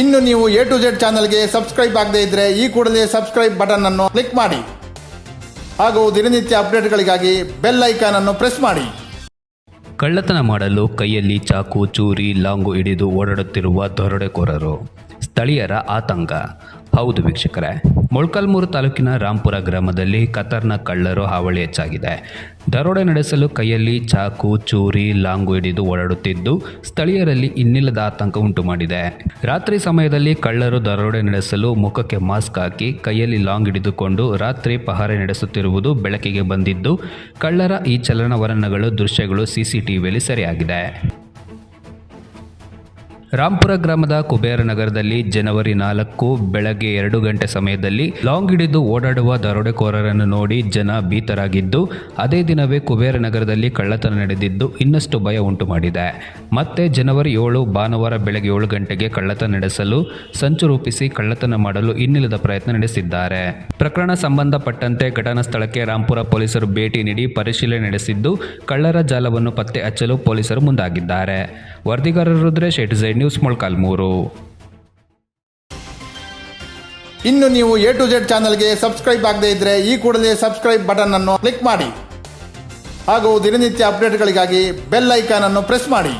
ಇನ್ನು ನೀವು A to Z ಚಾನಲ್ಗೆ ಸಬ್ಸ್ಕ್ರೈಬ್ ಆಗದೇ ಇದ್ರೆ ಈ ಕೂಡಲೇ ಸಬ್ಸ್ಕ್ರೈಬ್ ಬಟನ್ ಅನ್ನು ಕ್ಲಿಕ್ ಮಾಡಿ. ಹಾಗೂ ದಿನನಿತ್ಯ ಅಪ್ಡೇಟ್ಗಳಿಗಾಗಿ ಬೆಲ್ ಐಕಾನ್ ಅನ್ನು ಪ್ರೆಸ್ ಮಾಡಿ. ಕಳ್ಳತನ ಮಾಡಲು ಕೈಯಲ್ಲಿ ಚಾಕು, ಚೂರಿ, ಲಾಂಗು ಹಿಡಿದು ಓಡಾಡುತ್ತಿರುವ ದರೋಡೆಕೋರರು, ಸ್ಥಳೀಯರ ಆತಂಕ. ಹೌದು ವೀಕ್ಷಕರೇ. ಮೊಳ್ಕಲ್ಮೂರು ತಾಲೂಕಿನ ರಾಂಪುರ ಗ್ರಾಮದಲ್ಲಿ ಕತರ್ನ ಕಳ್ಳರು ಹಾವಳಿ ಹೆಚ್ಚಾಗಿದೆ. ದರೋಡೆ ನಡೆಸಲು ಕೈಯಲ್ಲಿ ಚಾಕು, ಚೂರಿ, ಲಾಂಗು ಹಿಡಿದು ಓಡಾಡುತ್ತಿದ್ದು ಸ್ಥಳೀಯರಲ್ಲಿ ಇನ್ನಿಲ್ಲದ ಆತಂಕ ಉಂಟು ಮಾಡಿದೆ. ರಾತ್ರಿ ಸಮಯದಲ್ಲಿ ಕಳ್ಳರು ದರೋಡೆ ನಡೆಸಲು ಮುಖಕ್ಕೆ ಮಾಸ್ಕ್ ಹಾಕಿ ಕೈಯಲ್ಲಿ ಲಾಂಗ್ ಹಿಡಿದುಕೊಂಡು ರಾತ್ರಿ ಪಹರೆ ನಡೆಸುತ್ತಿರುವುದು ಬೆಳಕಿಗೆ ಬಂದಿದ್ದು ಕಳ್ಳರ ಈ ಚಲನವಲನಗಳು, ದೃಶ್ಯಗಳು ಸಿಸಿಟಿವಿಯಲ್ಲಿ ಸೆರೆಯಾಗಿದೆ. ರಾಂಪುರ ಗ್ರಾಮದ ಕುಬೇರ ನಗರದಲ್ಲಿ ಜನವರಿ ನಾಲ್ಕು ಬೆಳಗ್ಗೆ ಎರಡು ಗಂಟೆ ಸಮಯದಲ್ಲಿ ಲಾಂಗ್ ಹಿಡಿದು ಓಡಾಡುವ ದರೋಡೆಕೋರರನ್ನು ನೋಡಿ ಜನ ಭೀತರಾಗಿದ್ದು, ಅದೇ ದಿನವೇ ಕುಬೇರ ನಗರದಲ್ಲಿ ಕಳ್ಳತನ ನಡೆದಿದ್ದು ಇನ್ನಷ್ಟು ಭಯ ಉಂಟು ಮಾಡಿದೆ. ಮತ್ತೆ ಜನವರಿ ಏಳು, ಭಾನುವಾರ ಬೆಳಗ್ಗೆ ಏಳು ಗಂಟೆಗೆ ಕಳ್ಳತನ ನಡೆಸಲು ಸಂಚು ರೂಪಿಸಿ ಕಳ್ಳತನ ಮಾಡಲು ಇನ್ನಿಲ್ಲದ ಪ್ರಯತ್ನ ನಡೆಸಿದ್ದಾರೆ. ಪ್ರಕರಣ ಸಂಬಂಧಪಟ್ಟಂತೆ ಘಟನಾ ಸ್ಥಳಕ್ಕೆ ರಾಂಪುರ ಪೊಲೀಸರು ಭೇಟಿ ನೀಡಿ ಪರಿಶೀಲನೆ ನಡೆಸಿದ್ದು, ಕಳ್ಳರ ಜಾಲವನ್ನು ಪತ್ತೆ ಹಚ್ಚಲು ಪೊಲೀಸರು ಮುಂದಾಗಿದ್ದಾರೆ. ವರದಿಗಾರರು Rudresh at Z news Molakalmuru ಇನ್ನು ನೀವು ಎ ಟು ಜೆಡ್ ಚಾನಲ್ಗೆ ಸಬ್ಸ್ಕ್ರೈಬ್ ಆಗದೇ ಇದ್ರೆ ಈ ಕೂಡಲೇ ಸಬ್ಸ್ಕ್ರೈಬ್ ಬಟನ್ ಅನ್ನು ಕ್ಲಿಕ್ ಮಾಡಿ. ಹಾಗೂ ದಿನನಿತ್ಯ ಅಪ್ಡೇಟ್ಗಳಿಗಾಗಿ ಬೆಲ್ ಐಕಾನ್ ಅನ್ನು ಪ್ರೆಸ್ ಮಾಡಿ.